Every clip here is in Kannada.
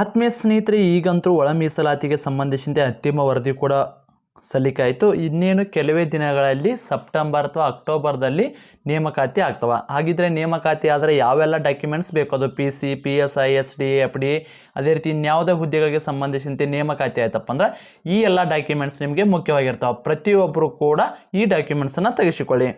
ಆತ್ಮೀಯ ಸ್ನೇಹಿತರೆ, ಈಗಂತೂ ಒಳ ಮೀಸಲಾತಿಗೆ ಸಂಬಂಧಿಸಿದಂತೆ ಅಂತಿಮ ವರದಿ ಕೂಡ ಸಲ್ಲಿಕಾಯಿತು ಇನ್ನೇನು ಕೆಲವೇ ದಿನಗಳಲ್ಲಿ ಸೆಪ್ಟೆಂಬರ್ ಅಥವಾ ಅಕ್ಟೋಬರ್ದಲ್ಲಿ ನೇಮಕಾತಿ ಆಗ್ತವೆ. ಹಾಗಿದ್ರೆ ನೇಮಕಾತಿ ಆದರೆ ಯಾವೆಲ್ಲ ಡಾಕ್ಯುಮೆಂಟ್ಸ್ ಬೇಕು? ಅದು P C P S I S D F D ಅದೇ ರೀತಿ ಇನ್ಯಾವುದೇ ಹುದ್ದೆಗಳಿಗೆ ಸಂಬಂಧಿಸಿದಂತೆ ನೇಮಕಾತಿ ಆಯ್ತಪ್ಪ ಅಂದ್ರೆ ಈ ಎಲ್ಲ ಡಾಕ್ಯುಮೆಂಟ್ಸ್ ನಿಮಗೆ ಮುಖ್ಯವಾಗಿರ್ತಾವೆ. ಪ್ರತಿಯೊಬ್ಬರು ಕೂಡ ಈ ಡಾಕ್ಯುಮೆಂಟ್ಸನ್ನು ತೆಗೆಸಿಕೊಳ್ಳಿ.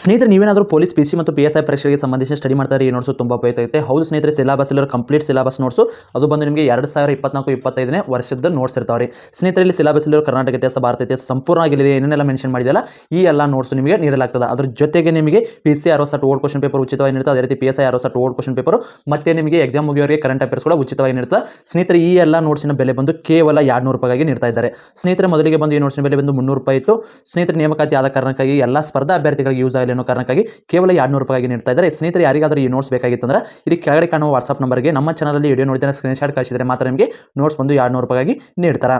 ಸ್ನೇಹಿತರೆ, ನೀವೇನಾದರೂ ಪೊಲೀಸ್, ಪಿ ಸಿ ಮತ್ತು ಪಿ ಎಸ್ ಐ ಪರೀಕ್ಷೆಗೆ ಸಂಬಂಧಿಸಿ ಸ್ಟಡಿ ಮಾಡ್ತಾರೆ, ಈ ನೋಟ್ಸು ತುಂಬ ಉಪಯುಕ್ತ ಐತೆ ಹೌದು ಸ್ನೇಹಿತರೆ ಸಿಲಬಸ್ ಇಲ್ಲರ ಕಂಪ್ಲೀಟ್ ಸಿಲಬಸ್ ನೋಟ್ಸು, ಅದು ಬಂದು ನಿಮಗೆ ಎರಡು ಸಾವಿರ ಇಪ್ಪತ್ನಾಲ್ಕು, ಇಪ್ಪತ್ತೈದನೇ ವರ್ಷದ ನೋಟ್ಸ್ ಇರ್ತಾವೆ ರೀ ಸ್ನೇಹಿತರೆ, ಇಲ್ಲಿ ಸಿಲೆಬಸ್ ಇಲ್ಲರ ಕರ್ನಾಟಕ ಇತಿಹಾಸ, ಭಾರತ ಇತಿಹಾಸ ಸಂಪೂರ್ಣ ಆಗಿಲ್ಲ ಏನೇನೆಲ್ಲ ಮೆನ್ಷನ್ ಮಾಡಿದಲ್ಲ ಈ ಎಲ್ಲ ನೋಟ್ಸ್ ನಿಮಗೆ ನೀಡಲಾಗ್ತದೆ. ಅದ್ರ ಜೊತೆಗೆ ನಿಮಗೆ P C R set old question paper ಉಚಿತವಾಗಿ ನೀಡುತ್ತೆ ಅದೇ ರೀತಿ P S I set old question paper ಮತ್ತೆ ನಿಮಗೆ ಎಕ್ಸಾಮ್ ಮುಗಿಯೋರಿಗೆ ಕರೆಂಟ್ ಅಫೇರ್ಸ್ ಕೂಡ ಉಚಿತವಾಗಿ ನೀಡುತ್ತೆ ಸ್ನೇಹಿತರೆ, ಈ ಎಲ್ಲ ನೋಟ್ಸಿನ ಬೆಲೆ ಬಂದು ಕೇವಲ ಎರಡು ನೂರು ರೂಪಾಯಿಗೆ ನೀಡ್ತಾ ಇದ್ದಾರೆ. ಸ್ನೇಹಿತರೆ, ಮೊದಲಿಗೆ ಬಂದು ಈ ನೋಟ್ಸಿನ ಬೆಲೆ ಬಂದು ಮುನ್ನೂರು ರೂಪಾಯಿ ಇತ್ತು. ಸ್ನೇಹಿತರೆ, ನೇಮಕಾತಿ ಆದ ಕಾರಣಕ್ಕಾಗಿ ಎಲ್ಲ ಸ್ಪರ್ಧಾ ಅಭ್ಯರ್ಥಿಗಳಿಗೆ ಯೂಸ್ ಆಗಲಿ ಅನ್ನೋ ಕಾರಣಕ್ಕಾಗಿ ಕೇವಲ ಎರಡು ನೂರು ರೂಪಾಯಿಗೆ ನೀಡ್ತಾ ಇದ್ದಾರೆ. ಸ್ನೇಹಿತರೆ, ಯಾರಿಗಾದರೂ ಈ ನೋಟ್ಸ್ ಬೇಕಾಗಿತ್ತಂದ್ರೆ ಇಲ್ಲಿ ಕೆಳಗಡೆ ಕಾಣುವ ವಾಟ್ಸಪ್ ನಂಬರ್ಗೆ ನಮ್ಮ ಚಾನಲಲ್ಲಿ ವಿಡಿಯೋ ನೋಡಿದ್ರೆ ಸ್ಕ್ರೀನ್ ಶಾಟ್ ಕಳಿಸಿದರೆ ಮಾತ್ರ ನಿಮಗೆ ನೋಟ್ಸ್ ಬಂದು ಎರಡು ನೂರು ರೂಪಾಯಿಗೆ ನೀಡ್ತಾರೆ.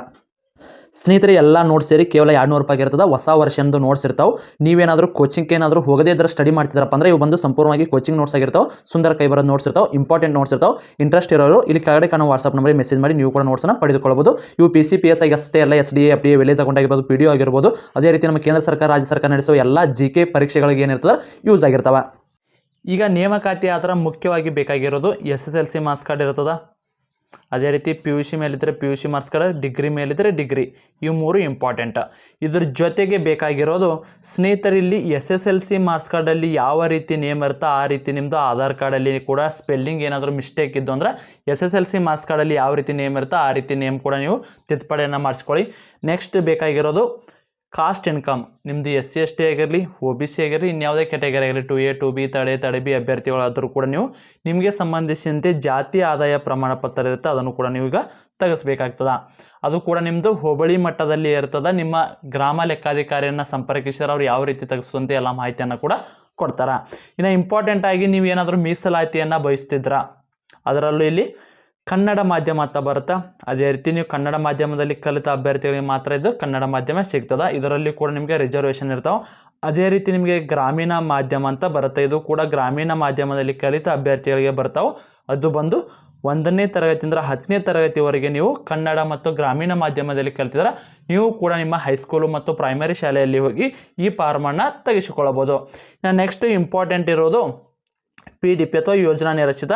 ಸ್ನೇಹಿತರೆ, ಎಲ್ಲ ನೋಟ್ಸ್ ಸೇರಿ ಕೇವಲ ಎರಡು ನೂರು ರೂಪಾಯಿ ಇರ್ತದೆ. ಹೊಸ ವರ್ಷಂದು ನೋಟ್ಸ್ ಇರ್ತಾವೆ. ನೀವೇನಾದರೂ ಕೋಚಿಂಗ್ ಏನಾದರೂ ಹೋಗದೇ ಇದ್ರೆ ಸ್ಟಡಿ ಮಾಡ್ತಿದ್ರಪ್ಪ ಅಂದ್ರೆ ಇವು ಬಂದು ಸಂಪೂರ್ಣವಾಗಿ ಕೋಚಿಂಗ್ ನೋಟ್ಸ್ ಆಗಿರ್ತಾವೆ. ಸುಂದರ ಕೈ ಬರೋದು ನೋಟ್ಸ್ ಇರ್ತಾವೆ. ಇಂಪಾರ್ಟೆಂಟ್ ನೋಟ್ಸ್ ಇರ್ತಾವೆ. ಇಂಟ್ರೆಸ್ಟ್ ಇರೋರು ಇಲ್ಲಿ ಕೆಳಗಡೆ ಕಾಣೋ ವಾಟ್ಸಪ್ ನಂಬರ್ ಮೆಸೇಜ್ ಮಾಡಿ ನೀವು ಕೂಡ ನೋಟ್ಸ್ನ ಪಡೆದುಕೊಳ್ಳಬಹುದು. ಇವು P C P S I ಅಷ್ಟೇ ಎಲ್ಲ S D F D village account ಆಗಿರ್ಬೋದು ಪಿ ಡಿ ಆಗಿರ್ಬೋದು. ಅದೇ ರೀತಿ ನಮ್ಮ ಕೇಂದ್ರ ಸರ್ಕಾರ, ರಾಜ್ಯ ಸರ್ಕಾರ ನಡೆಸುವ ಎಲ್ಲ ಜಿ ಕೆ ಪರೀಕ್ಷೆಗಳಿಗೆ ಏನಿರ್ತದೆ ಯೂಸ್ ಆಗಿರ್ತವೆ. ಈಗ ನೇಮಕಾತಿ ಆದ್ರೆ ಮುಖ್ಯವಾಗಿ ಬೇಕಾಗಿರೋದು S S L C marks card ಇರ್ತದ? ಅದೇ ರೀತಿ P U C ಮೇಲಿದ್ದರೆ P U C marks card degree ಮೇಲಿದ್ದರೆ degree ಇವು ಮೂರು ಇಂಪಾರ್ಟೆಂಟ್ ಇದ್ರ ಜೊತೆಗೆ ಬೇಕಾಗಿರೋದು ಸ್ನೇಹಿತರಿಲ್ಲಿ S S L C marks ಕಾರ್ಡಲ್ಲಿ ಯಾವ ರೀತಿ ನೇಮ್ ಇರುತ್ತೋ ಆ ರೀತಿ ನಿಮ್ಮದು ಆಧಾರ್ ಕಾರ್ಡಲ್ಲಿ ಕೂಡ ಸ್ಪೆಲ್ಲಿಂಗ್ ಏನಾದರೂ ಮಿಸ್ಟೇಕ್ ಇದ್ದು ಅಂದ್ರೆ S S L C marks ಕಾರ್ಡಲ್ಲಿ ಯಾವ ರೀತಿ ನೇಮ್ ಇರುತ್ತೋ ಆ ರೀತಿ ನೇಮ್ ಕೂಡ ನೀವು ತಿದ್ದುಪಡೆಯನ್ನು ಮಾಡಿಸ್ಕೊಳ್ಳಿ. ನೆಕ್ಸ್ಟ್ ಬೇಕಾಗಿರೋದು ಕಾಸ್ಟ್ ಇನ್ಕಮ್. ನಿಮ್ಮದು ಎಸ್ ಸಿ, ಎಸ್ ಟಿ ಆಗಿರಲಿ ಒ ಬಿ ಸಿ ಆಗಿರಲಿ, ಇನ್ಯಾವುದೇ ಕ್ಯಾಟಗರಿ ಆಗಿರಲಿ, ಟು ಎ, ಟು ಬಿ, ತಡೆ ತಡೆ ಬಿ ಅಭ್ಯರ್ಥಿಗಳಾದರೂ ಕೂಡ ನೀವು ನಿಮಗೆ ಸಂಬಂಧಿಸಿದಂತೆ ಜಾತಿ ಆದಾಯ ಪ್ರಮಾಣ ಪತ್ರ ಇರುತ್ತೆ, ಅದನ್ನು ಕೂಡ ನೀವು ಈಗ ತೆಗೆಸ್ಬೇಕಾಗ್ತದ. ಅದು ಕೂಡ ನಿಮ್ಮದು ಹೋಬಳಿ ಮಟ್ಟದಲ್ಲಿ ಇರ್ತದೆ, ನಿಮ್ಮ ಗ್ರಾಮ ಲೆಕ್ಕಾಧಿಕಾರಿಯನ್ನು ಸಂಪರ್ಕಿಸಿದ್ರೆ ಅವ್ರು ಯಾವ ರೀತಿ ತೆಗೆಸುವಂತೆ ಎಲ್ಲ ಮಾಹಿತಿಯನ್ನು ಕೂಡ ಕೊಡ್ತಾರೆ. ಇನ್ನು ಇಂಪಾರ್ಟೆಂಟ್ ಆಗಿ ನೀವು ಏನಾದರೂ ಮೀಸಲಾತಿಯನ್ನು ಬಯಸ್ತಿದ್ರ, ಅದರಲ್ಲೂ ಇಲ್ಲಿ ಕನ್ನಡ ಮಾಧ್ಯಮ ಅಂತ ಬರುತ್ತೆ? ಅದೇ ರೀತಿ ನೀವು ಕನ್ನಡ ಮಾಧ್ಯಮದಲ್ಲಿ ಕಲಿತ ಅಭ್ಯರ್ಥಿಗಳಿಗೆ ಮಾತ್ರ ಇದು ಕನ್ನಡ ಮಾಧ್ಯಮ ಸಿಗ್ತದೆ. ಇದರಲ್ಲಿ ಕೂಡ ನಿಮಗೆ ರಿಸರ್ವೇಷನ್ ಇರ್ತಾವೆ. ಅದೇ ರೀತಿ ನಿಮಗೆ ಗ್ರಾಮೀಣ ಮಾಧ್ಯಮ ಅಂತ ಬರುತ್ತೆ? ಇದು ಕೂಡ ಗ್ರಾಮೀಣ ಮಾಧ್ಯಮದಲ್ಲಿ ಕಲಿತ ಅಭ್ಯರ್ಥಿಗಳಿಗೆ ಬರ್ತಾವೆ. ಅದು ಬಂದು ಒಂದನೇ ತರಗತಿಯಿಂದ ಹತ್ತನೇ ತರಗತಿವರೆಗೆ ನೀವು ಕನ್ನಡ ಮತ್ತು ಗ್ರಾಮೀಣ ಮಾಧ್ಯಮದಲ್ಲಿ ಕಲಿತಿದ್ರೆ ನೀವು ಕೂಡ ನಿಮ್ಮ ಹೈಸ್ಕೂಲು ಮತ್ತು ಪ್ರೈಮರಿ ಶಾಲೆಯಲ್ಲಿ ಹೋಗಿ ಈ ಫಾರ್ಮನ್ನು ತೆಗೆಸಿಕೊಳ್ಳಬೋದು ಇನ್ನು ನೆಕ್ಸ್ಟ್ ಇಂಪಾರ್ಟೆಂಟ್ ಇರೋದು ಪಿ ಡಿ ಪಿ ಅಥವಾ ಯೋಜನಾ ನಿರಚಿತ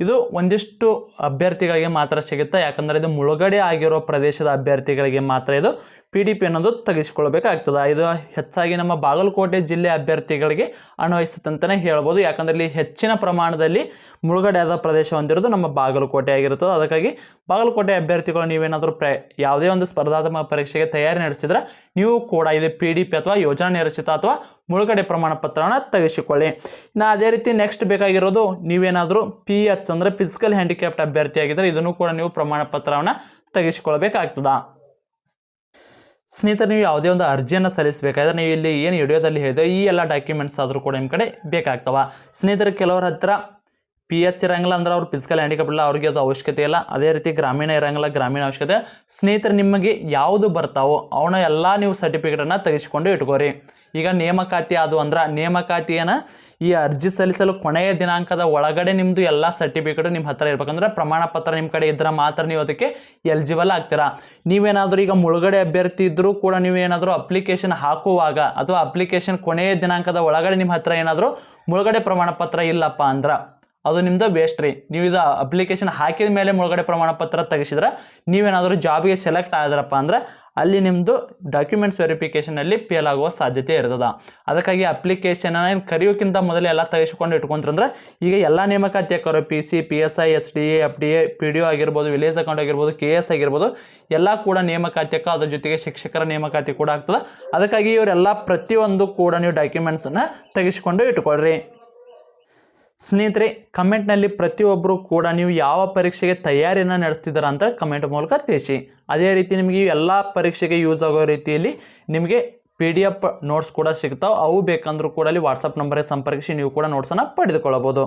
ಇದು ಒಂದಿಷ್ಟು ಅಭ್ಯರ್ಥಿಗಳಿಗೆ ಮಾತ್ರ ಸಿಗುತ್ತೆ. ಯಾಕಂದರೆ ಇದು ಮುಳುಗಡೆ ಆಗಿರೋ ಪ್ರದೇಶದ ಅಭ್ಯರ್ಥಿಗಳಿಗೆ ಮಾತ್ರ ಇದು ಪಿ ಡಿ ಪಿ ಅನ್ನೋದು ತೆಗೆಸಿಕೊಳ್ಬೇಕಾಗ್ತದೆ ಇದು ಹೆಚ್ಚಾಗಿ ನಮ್ಮ ಬಾಗಲಕೋಟೆ ಜಿಲ್ಲೆ ಅಭ್ಯರ್ಥಿಗಳಿಗೆ ಅನ್ವಯಿಸುತ್ತೆ ಅಂತಲೇ ಹೇಳ್ಬೋದು. ಯಾಕಂದರೆ ಇಲ್ಲಿ ಹೆಚ್ಚಿನ ಪ್ರಮಾಣದಲ್ಲಿ ಮುಳುಗಡೆಯಾದ ಪ್ರದೇಶ ಹೊಂದಿರೋದು ನಮ್ಮ ಬಾಗಲಕೋಟೆ ಆಗಿರುತ್ತದೆ. ಅದಕ್ಕಾಗಿ ಬಾಗಲಕೋಟೆ ಅಭ್ಯರ್ಥಿಗಳು ನೀವೇನಾದರೂ ಪ್ರ ಯಾವುದೇ ಒಂದು ಸ್ಪರ್ಧಾತ್ಮಕ ಪರೀಕ್ಷೆಗೆ ತಯಾರಿ ನಡೆಸಿದ್ರೆ ನೀವು ಕೂಡ ಇಲ್ಲಿ ಪಿ ಡಿ ಪಿ ಅಥವಾ ಯೋಜನಾ ನಿರಚಿತ ಅಥವಾ ಮುಳುಗಡೆ ಪ್ರಮಾಣ ಪತ್ರವನ್ನು ತೆಗೆಸಿಕೊಳ್ಳಿ ಇನ್ನು ಅದೇ ರೀತಿ ನೆಕ್ಸ್ಟ್ ಬೇಕಾಗಿರೋದು ನೀವೇನಾದರೂ ಪಿ ಎಚ್ ಅಂದರೆ ಫಿಸಿಕಲ್ ಹ್ಯಾಂಡಿಕ್ಯಾಪ್ಟ್ ಅಭ್ಯರ್ಥಿ ಆಗಿದ್ದರೆ ಇದನ್ನು ಕೂಡ ನೀವು ಪ್ರಮಾಣ ಪತ್ರವನ್ನು ತೆಗೆಸಿಕೊಳ್ಬೇಕಾಗ್ತದ ಸ್ನೇಹಿತರೆ, ನೀವು ಯಾವುದೇ ಒಂದು ಅರ್ಜಿಯನ್ನು ಸಲ್ಲಿಸಬೇಕಾದ್ರೆ ನೀವು ಇಲ್ಲಿ ಏನು ವಿಡಿಯೋದಲ್ಲಿ ಹೇಳಿದೆ ಈ ಎಲ್ಲ ಡಾಕ್ಯುಮೆಂಟ್ಸ್ ಆದರೂ ಕೂಡ ನಿಮ್ಮ ಕಡೆ ಬೇಕಾಗ್ತವೆ. ಸ್ನೇಹಿತರೆ, ಕೆಲವರ ಹತ್ರ ಪಿ ಎಚ್ ಇರಂಗಿಲ್ಲ ಅಂದ್ರೆ ಅವ್ರು ಫಿಸಿಕಲ್ ಹ್ಯಾಂಡಿಕಪ್ ಇಲ್ಲ, ಅವ್ರಿಗೆ ಅದು ಅವಶ್ಯಕತೆ ಇಲ್ಲ. ಅದೇ ರೀತಿ ಗ್ರಾಮೀಣ ಇರಂಗಿಲ್ಲ, ಗ್ರಾಮೀಣ ಅವಶ್ಯಕತೆ. ಸ್ನೇಹಿತರು, ನಿಮಗೆ ಯಾವುದು ಬರ್ತಾವೋ ಅವನ ಎಲ್ಲ ನೀವು ಸರ್ಟಿಫಿಕೇಟನ್ನು ತೆಗೆಸಿಕೊಂಡು ಇಟ್ಕೋರಿ. ಈಗ ನೇಮಕಾತಿ ಅದು ಅಂದ್ರೆ ನೇಮಕಾತಿಯನ್ನು ಈ ಅರ್ಜಿ ಸಲ್ಲಿಸಲು ಕೊನೆಯ ದಿನಾಂಕದ ಒಳಗಡೆ ನಿಮ್ಮದು ಎಲ್ಲ ಸರ್ಟಿಫಿಕೇಟು ನಿಮ್ಮ ಹತ್ರ ಇರ್ಬೇಕಂದ್ರೆ ಪ್ರಮಾಣ ಪತ್ರ ನಿಮ್ಮ ಕಡೆ ಇದ್ರೆ ಮಾತ್ರ ನೀವು ಅದಕ್ಕೆ ಎಲಿಜಿಬಲ್ ಆಗ್ತೀರಾ. ನೀವೇನಾದರೂ ಈಗ ಮುಳುಗಡೆ ಅಭ್ಯರ್ಥಿ ಇದ್ದರೂ ಕೂಡ ನೀವೇನಾದರೂ ಅಪ್ಲಿಕೇಶನ್ ಹಾಕುವಾಗ ಅಥವಾ ಅಪ್ಲಿಕೇಶನ್ ಕೊನೆಯ ದಿನಾಂಕದ ಒಳಗಡೆ ನಿಮ್ಮ ಹತ್ರ ಏನಾದರೂ ಮುಳುಗಡೆ ಪ್ರಮಾಣ ಪತ್ರ ಇಲ್ಲಪ್ಪ ಅಂದ್ರೆ ಅದು ನಿಮ್ದು ವೇಸ್ಟ್ ರೀ. ನೀವು ಇದು ಅಪ್ಲಿಕೇಶನ್ ಹಾಕಿದ ಮೇಲೆ ಮುಳುಗಡೆ ಪ್ರಮಾಣ ಪತ್ರ ತೆಗೆಸಿದ್ರೆ ನೀವೇನಾದರೂ ಜಾಬ್ಗೆ ಸೆಲೆಕ್ಟ್ ಆದ್ರಪ್ಪ ಅಂದ್ರೆ ಅಲ್ಲಿ ನಿಮ್ಮದು ಡಾಕ್ಯುಮೆಂಟ್ಸ್ ವೆರಿಫಿಕೇಷನಲ್ಲಿ ಫೇಲ್ ಆಗುವ ಸಾಧ್ಯತೆ ಇರ್ತದೆ. ಅದಕ್ಕಾಗಿ ಅಪ್ಲಿಕೇಶನ್ ಏನು ಕರೆಯೋಕ್ಕಿಂತ ಮೊದಲು ಎಲ್ಲ ತೆಗೆಸಿಕೊಂಡು ಇಟ್ಕೊಂಡ್ರಂದ್ರೆ ಈಗ ಎಲ್ಲ ನೇಮಕಾತಿ ಹಾಕೋರು P C P S I S D A F D A P D O ಆಗಿರ್ಬೋದು ವಿಲೇಜ್ ಅಕೌಂಟ್ ಆಗಿರ್ಬೋದು ಕೆ ಎಸ್ ಆಗಿರ್ಬೋದು, ಎಲ್ಲ ಕೂಡ ನೇಮಕಾತಿ ಹಾಕೋ ಅದ್ರ ಜೊತೆಗೆ ಶಿಕ್ಷಕರ ನೇಮಕಾತಿ ಕೂಡ ಆಗ್ತದೆ. ಅದಕ್ಕಾಗಿ ಇವರೆಲ್ಲ ಪ್ರತಿಯೊಂದು ಕೂಡ ನೀವು ಡಾಕ್ಯುಮೆಂಟ್ಸನ್ನು ತೆಗೆಸಿಕೊಂಡು ಇಟ್ಕೊಳ್ರಿ. ಸ್ನೇಹಿತರೆ, ಕಮೆಂಟ್ನಲ್ಲಿ ಪ್ರತಿಯೊಬ್ಬರು ಕೂಡ ನೀವು ಯಾವ ಪರೀಕ್ಷೆಗೆ ತಯಾರಿಯನ್ನು ನಡೆಸ್ತಿದ್ದೀರಾ ಅಂತ ಕಮೆಂಟ್ ಮೂಲಕ ತಿಳಿಸಿ. ಅದೇ ರೀತಿ ನಿಮಗೆ ಎಲ್ಲ ಪರೀಕ್ಷೆಗೆ ಯೂಸ್ ಆಗೋ ರೀತಿಯಲ್ಲಿ ನಿಮಗೆ ಪಿ ಡಿ ಎಫ್ ನೋಟ್ಸ್ ಕೂಡ ಸಿಗ್ತಾವೆ. ಅವು ಬೇಕಂದ್ರೂ ಕೂಡ ಅಲ್ಲಿ ವಾಟ್ಸಪ್ ನಂಬರಿಗೆ ಸಂಪರ್ಕಿಸಿ ನೀವು ಕೂಡ ನೋಟ್ಸನ್ನು ಪಡೆದುಕೊಳ್ಳಬಹುದು.